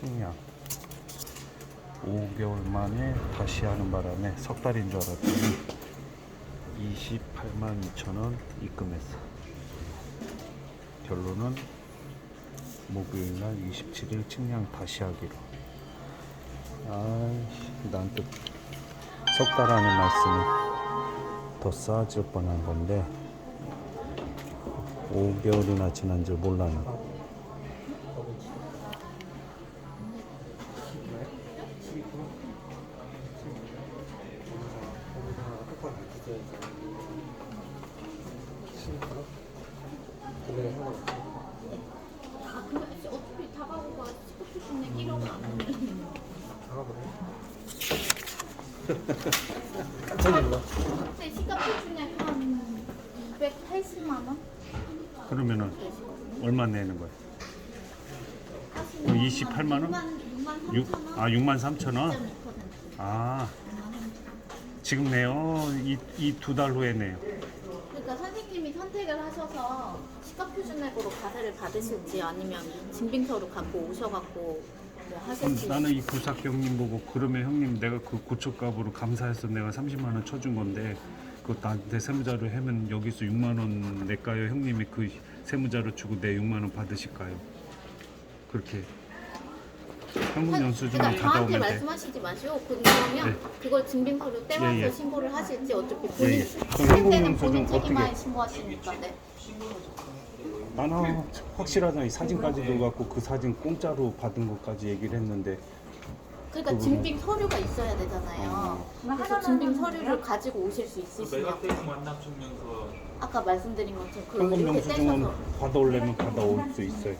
측량 5개월 만에 다시 하는 바람에 석 달인 줄 알았더니 28만 2천 원 입금했어. 결론은 목요일날 27일 측량 다시 하기로. 아이씨 난또 석 달하는 말씀은 더 싸질 뻔한 건데 5개월이나 지난 줄 몰랐네 아, 근데 어차피 다가오고 스포츠 중에 1억 안 하면 근데 시가 표준액 한 280만 원? 그러면은 얼마 내는 거야? 하시면 28만 원? 6만 6만 6, 3천 원? 아 6만 3천 원? 2.2%. 아 지금 내요? 이이두달 후에 내요 그러니까 선생님이 선택을 하셔 서 시가 표준액으로 과세를 받으실지 아니면 증빙서를 갖고 오셔갖고 뭐 하실지 나는 이 구삭 형님 보고 그러면 형님 내가 그 고철값으로 감사해서 내가 30만 원 쳐준 건데 그거 나한테 세무자료 하면 여기서 6만 원 낼까요? 형님이 그 세무자료 주고 내 6만 원 받으실까요? 그렇게 현금 영수증을 그러니까 저한테 받아오면 돼. 말씀하시지 마시고 그- 그러면 네. 그걸 증빙서를 떼와서 예, 예. 신고를 하실지 어차피 예, 본인 예. 실 그럼 현금 때는 영수증 본인 책임하에 어떻게? 신고하시니까 네. 나는 확실하잖아. 이 사진까지 넣어갖고 그 사진 공짜로 받은 것까지 얘기를 했는데 그러니까 그거는- 증빙 서류가 있어야 되잖아요. 그래서 증빙 서류를 가지고 오실 수 있으시냐고. 메가테크 만남 증명서 아까 말씀드린 것처럼 그 현금 이렇게 영수증은 떼셔서 받아오려면 받아올 수 있어요.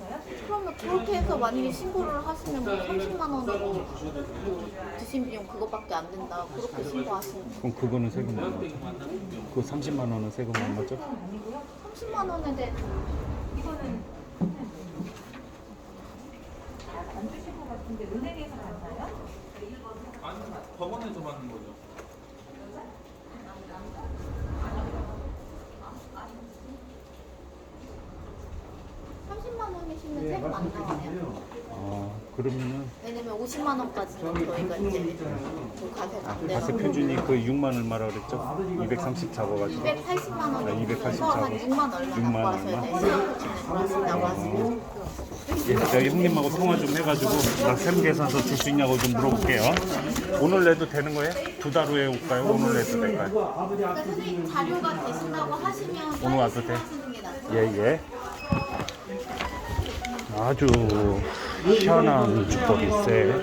그러면 그렇게 해서 만약에 신고를 하시면 뭐 30만 원으로 뭐 드신 비용 그거밖에 안 된다. 그렇게 신고하시면 그럼 그거는 세금 얼마죠? 그 30만 원은 세금 얼마죠? 30만 원에 대해 아니 법원에서 받는 거죠. 삼 30만 원이시면 세금 안 나와요. 아 그러면은 왜냐면 50만 원까지는 저희가 이제 그 과세가 안 돼서 표준이 그 6만 얼마라 그랬죠? 230 잡아가지고 280만 아, 280 원에서 한 잡아. 6만 얼마 6만 갖고 하셔야 얼마? 돼요. 시간표준에 들어가신다고 하시면. 예, 내가 형님하고 통화 좀 해가지고 나 세무 계산서 줄 수 있냐고 좀 물어볼게요. 오늘 내도 되는 거예요? 두 달 후에 올까요? 오늘 내도 될까요? 그러니까 선생님 자료가 되신다고 하시면 오늘 와도 돼? 하시는 게 낫죠. 예, 예. 아주 희한한 주법일세.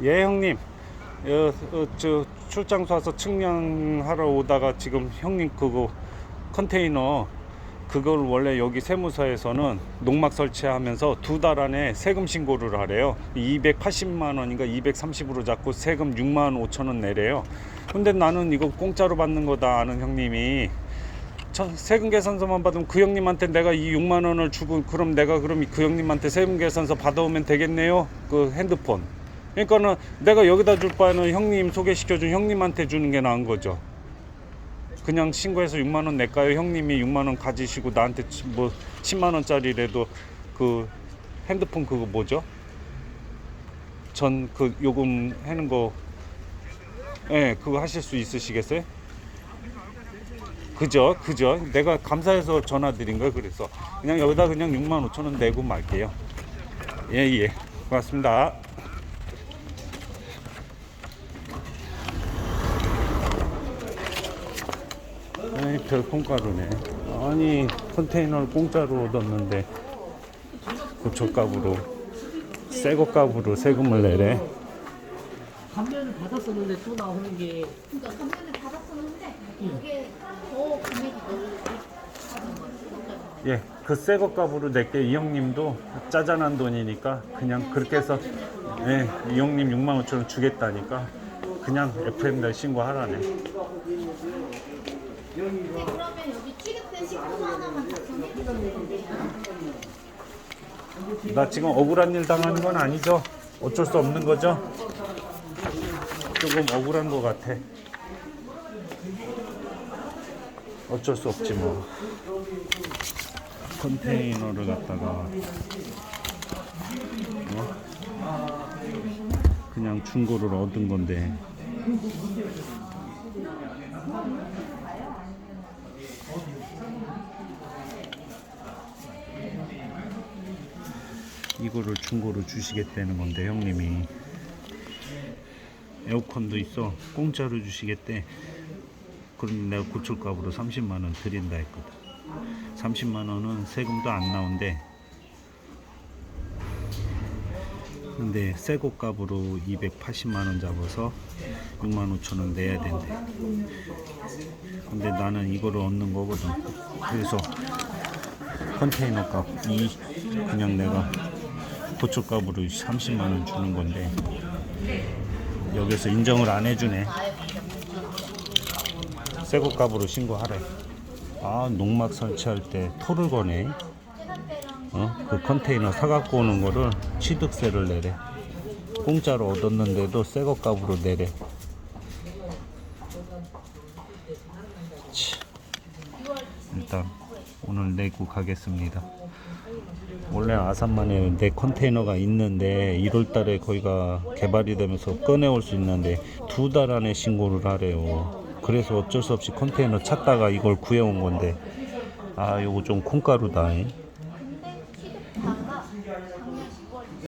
예, 형님. 어, 어, 저 출장소 와서 측량하러 오다가 지금 형님 그거 컨테이너 그걸 원래 여기 세무서에서는 농막 설치하면서 두 달 안에 세금 신고를 하래요. 280만 원인가 230으로 잡고 세금 6만 5천 원 내래요. 근데 나는 이거 공짜로 받는 거다 아는 형님이 저 세금 계산서만 받으면 그 형님한테 내가 이 6만 원을 주고 그럼 내가 그럼 그 형님한테 세금 계산서 받아오면 되겠네요. 그 핸드폰. 그러니까는 내가 여기다 줄 바에는 형님 소개시켜준 형님한테 주는 게 나은 거죠. 그냥 신고해서 6만 원 낼까요? 형님이 6만 원 가지시고 나한테 치- 뭐 10만 원짜리라도 그 핸드폰 그거 뭐죠? 전 그 요금 하는 거 예, 그거 하실 수 있으시겠어요? 그죠, 그죠. 내가 감사해서 전화 드린 거예요. 그래서 그냥 여기다 그냥 6만 5천 원 내고 말게요. 예, 예. 고맙습니다. 아이, 별 콩가루네. 아니, 컨테이너를 공짜로 얻었는데, 고철값으로, 새거 값으로 세금을 내래. 감면을 받았었는데 또 나오는 게 그러니까 감면을 받았었는데 그게 더 금액이. 그러니까 예, 그 새거 값으로 낼게 이 형님도 짜잔한 돈이니까 그냥 그렇게 해서 예, 이 형님 6만 5천 원 주겠다니까 그냥 FM대 신고하라네. 그러면 여기 취급된 식품 하나만 작성해 주시면 된대요. 나 지금 억울한 일 당하는 건 아니죠? 어쩔 수 없는 거죠? 조금 억울한 것 같아. 어쩔 수 없지 뭐. 컨테이너를 갖다가 어? 그냥 중고를 얻은 건데 이거를 중고로 주시겠다는 건데 형님이. 에어컨도 있어. 공짜로 주시겠대. 그럼 내가 고철값으로 30만 원 드린다 했거든. 30만 원은 세금도 안 나온대. 근데 새거 값으로 280만 원 잡아서 6만 5천 원 내야 된대. 근데 나는 이거를 얻는 거거든. 그래서 컨테이너 값이 그냥 내가 고철값으로 30만 원 주는 건데 여기서 인정을 안 해주네. 새거 값으로 신고하래. 아 농막 설치할 때 토를 거네. 어? 그 컨테이너 사갖고 오는 거를 취득세를 내래. 공짜로 얻었는데도 새거 값으로 내래. 치. 일단 오늘 내고 가겠습니다 원래 아산만에 내 컨테이너가 있는데 1월 달에 거기가 개발이 되면서 꺼내올 수 있는데 두 달 안에 신고를 하래요. 그래서 어쩔 수 없이 컨테이너 찾다가 이걸 구해온 건데 아 요거 좀 콩가루다. 잉.